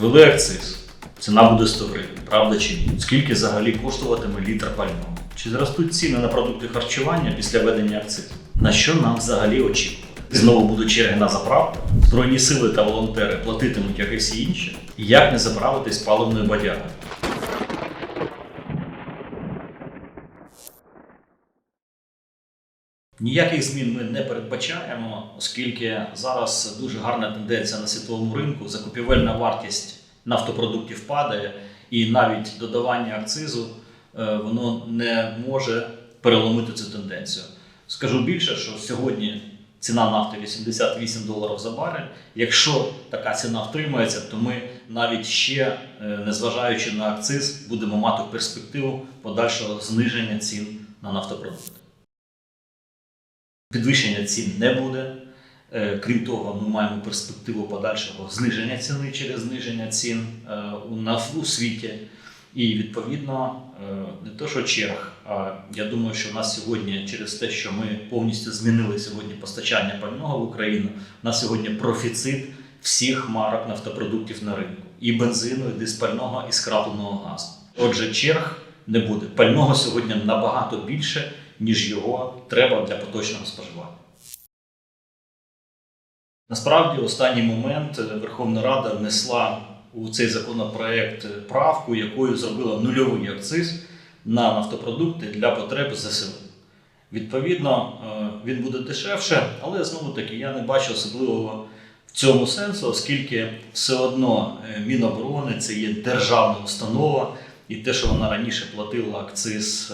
Ввели акциз. Ціна буде 100 гривень, правда чи ні? Скільки взагалі коштуватиме літр пального? Чи зростуть ціни на продукти харчування після введення акцизу? На що нам взагалі очікувати? Знову будуть черги на заправку, збройні сили та волонтери платитимуть, як і всі інші. Як не заправитись паливною бадягою? Ніяких змін ми не передбачаємо, оскільки зараз дуже гарна тенденція на світовому ринку. Закупівельна вартість нафтопродуктів падає, і навіть додавання акцизу е, воно не може переломити цю тенденцію. Скажу більше, що сьогодні ціна нафти 88 доларів за барель. Якщо така ціна втримається, то ми навіть ще, е, незважаючи на акциз, будемо мати перспективу подальшого зниження цін на нафтопродукти. Підвищення цін не буде. Е, Крім того, ми маємо перспективу подальшого зниження ціни через зниження цін е, у світі. І відповідно е, не то, що черг, а я думаю, що в нас сьогодні, через те, що ми повністю змінили сьогодні постачання пального в Україну, у нас сьогодні профіцит всіх марок нафтопродуктів на ринку: і бензину, і диспального, і скрапленого газу. Отже, черг не буде. Пального сьогодні набагато більше, ніж його треба для поточного споживання. Насправді, останній момент е, Верховна Рада внесла у цей законопроект правку, якою зробила нульовий акциз на нафтопродукти для потреб ЗСУ. Відповідно, е, він буде дешевше, але знову таки я не бачу особливого в цьому сенсу, оскільки все одно е, Міноборони це є державна установа, і те, що вона раніше платила акциз,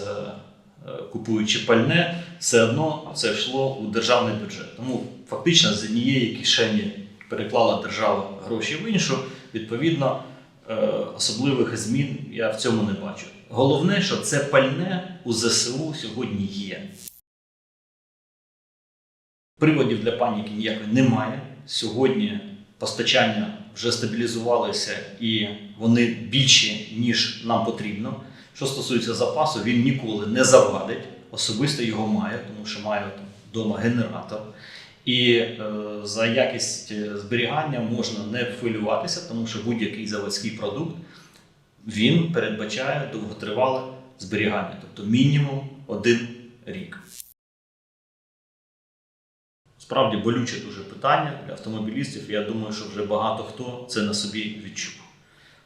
купуючи пальне, все одно це йшло у державний бюджет. Тому фактично з однієї кишені переклала держава гроші в іншу. Відповідно, е, особливих змін я в цьому не бачу. Головне, що це пальне у ЗСУ сьогодні є. Приводів для паніки ніякої немає. Сьогодні постачання вже стабілізувалися і вони більші, ніж нам потрібно. Що стосується запасу, він ніколи не завадить. Особисто його має, тому що має там вдома генератор. І е, за якість е, зберігання можна не хвилюватися, тому що будь-який заводський продукт він передбачає довготривале зберігання, тобто мінімум один рік. Справді болюче дуже питання для автомобілістів. Я думаю, що вже багато хто це на собі відчув.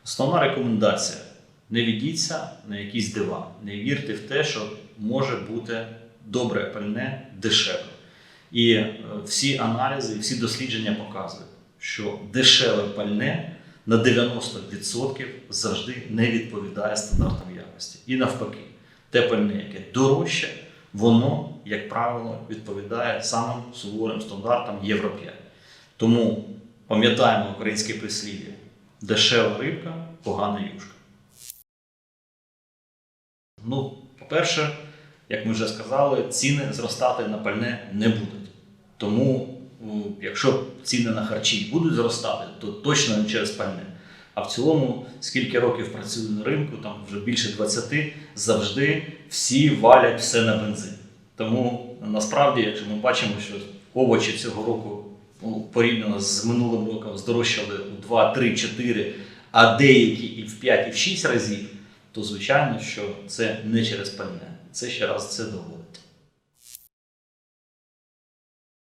Основна рекомендація: не ведіться на якісь дива, не вірте в те, що може бути добре пальне дешеве. І е, всі аналізи, всі дослідження показують, що дешеве пальне на 90% завжди не відповідає стандартам якості. І навпаки, те пальне, яке дорожче, воно, як правило, відповідає самим суворим стандартам Євро 5. Тому пам'ятаємо українське прислів'я: дешева рибка, погана юшка. Ну, по-перше, як ми вже сказали, ціни зростати на пальне не будуть. Тому, якщо ціни на харчі будуть зростати, то точно не через пальне. А в цілому, скільки років працюю на ринку, там вже більше 20, завжди всі валять все на бензин. Тому насправді, якщо ми бачимо, що овочі цього року ну, порівняно з минулим роком здорожчали у 2, 3, 4, а деякі і в 5, і в 6 разів, то звичайно, що це не через пальне. Це ще раз це доводить.